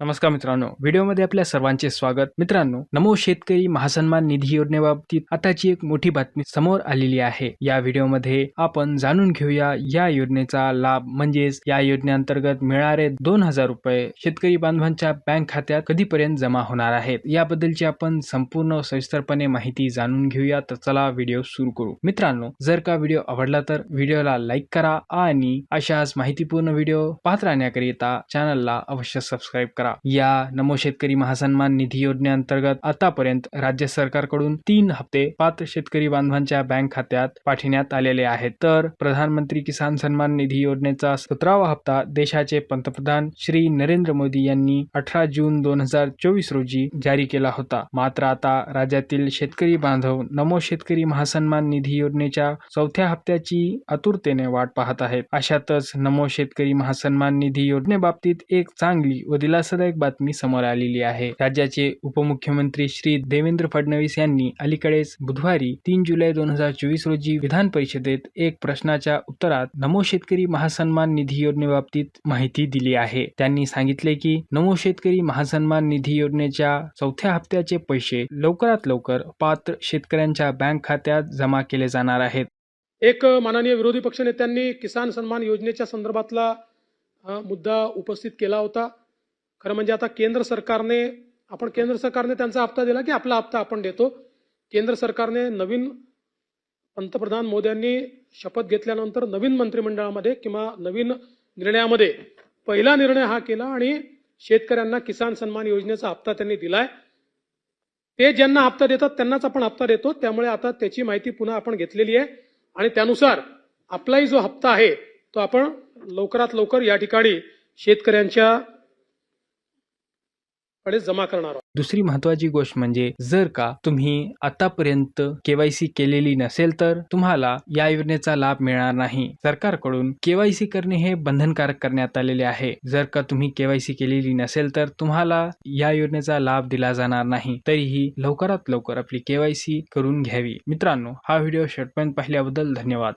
नमस्कार मित्रांनो व्हिडिओमध्ये आपल्या सर्वांचे स्वागत. मित्रांनो नमो शेतकरी महासन्मान निधी योजनेबाबतीत आताची एक मोठी बातमी समोर आलेली आहे. या व्हिडिओमध्ये आपण जाणून घेऊया या योजनेचा लाभ म्हणजेच या योजनेअंतर्गत मिळणारे दोन हजार रुपये शेतकरी बांधवांच्या बँक खात्यात कधीपर्यंत जमा होणार आहेत? याबद्दलची आपण संपूर्ण सविस्तरपणे माहिती जाणून घेऊया. तर चला व्हिडिओ सुरू करू. मित्रांनो जर का व्हिडिओ आवडला तर व्हिडिओला लाईक करा आणि अशाच माहितीपूर्ण व्हिडिओ पाहत राहण्याकरिता चॅनलला अवश्य सबस्क्राईब करा. या नमो शेतकरी महासन्मान निधी योजनेअंतर्गत आतापर्यंत राज्य सरकारकडून तीन हप्ते पात्र शेतकरी बांधवांच्या बँक खात्यात पाठविण्यात आलेले आहेत. तर प्रधानमंत्री किसान सन्मान निधी योजनेचा सतरावा हप्ता देशाचे पंतप्रधान श्री नरेंद्र मोदी यांनी अठरा जून दोन हजार चोवीस रोजी जारी केला होता. मात्र आता राज्यातील शेतकरी बांधव नमो शेतकरी महासन्मान निधी योजनेच्या चौथ्या हप्त्याची आतुरतेने वाट पाहत आहेत. अशातच नमो शेतकरी महासन्मान निधी योजनेबाबतीत एक चांगली व त्रासदायक बातमी समोर आलेली आहे. राज्याचे उपमुख्यमंत्री श्री देवेंद्र फडणवीस यांनी अलीकडेच बुधवारी तीन जुलै दोन हजार चोवीस रोजी विधान परिषदेत एक प्रश्नाच्या उत्तरात नमो शेतकरी महासन्मान निधी योजनेबाबतीत माहिती दिली आहे. त्यांनी सांगितले की नमो शेतकरी महासन्मान निधी योजनेच्या चौथ्या हप्त्याचे पैसे लवकरात लवकर पात्र शेतकऱ्यांच्या बँक खात्यात जमा केले जाणार आहेत. एक माननीय विरोधी पक्षनेत्यांनी किसान सन्मान योजनेच्या संदर्भातला मुद्दा उपस्थित केला होता. खरं म्हणजे आता केंद्र सरकारने आपण केंद्र सरकारने त्यांचा हप्ता दिला की आपला हप्ता आपण देतो. केंद्र सरकारने नवीन पंतप्रधान मोद्यांनी शपथ घेतल्यानंतर नवीन मंत्रिमंडळामध्ये किंवा नवीन निर्णयामध्ये पहिला निर्णय हा केला आणि शेतकऱ्यांना किसान सन्मान योजनेचा हप्ता त्यांनी दिलाय. ते ज्यांना हप्ता देतात त्यांनाच आपण हप्ता देतो. त्यामुळे आता त्याची माहिती पुन्हा आपण घेतलेली आहे. आणि त्यानुसार आपलाही जो हप्ता आहे तो आपण लवकरात लवकर या ठिकाणी शेतकऱ्यांच्या कडे जमा करणार आहोत. दुसरी महत्वाची गोष्ट म्हणजे जर का तुम्ही आतापर्यंत केवायसी केलेली नसेल तर तुम्हाला या योजनेचा लाभ मिळणार नाही. सरकारकडून केवायसी करणे हे बंधनकारक करण्यात आलेले आहे. जर का तुम्ही केवायसी केलेली नसेल तर तुम्हाला या योजनेचा लाभ दिला जाणार नाही. तरीही लवकरात लवकर आपली केवायसी करून घ्यावी. मित्रांनो हा व्हिडिओ शेवटपर्यंत पाहिल्याबद्दल धन्यवाद.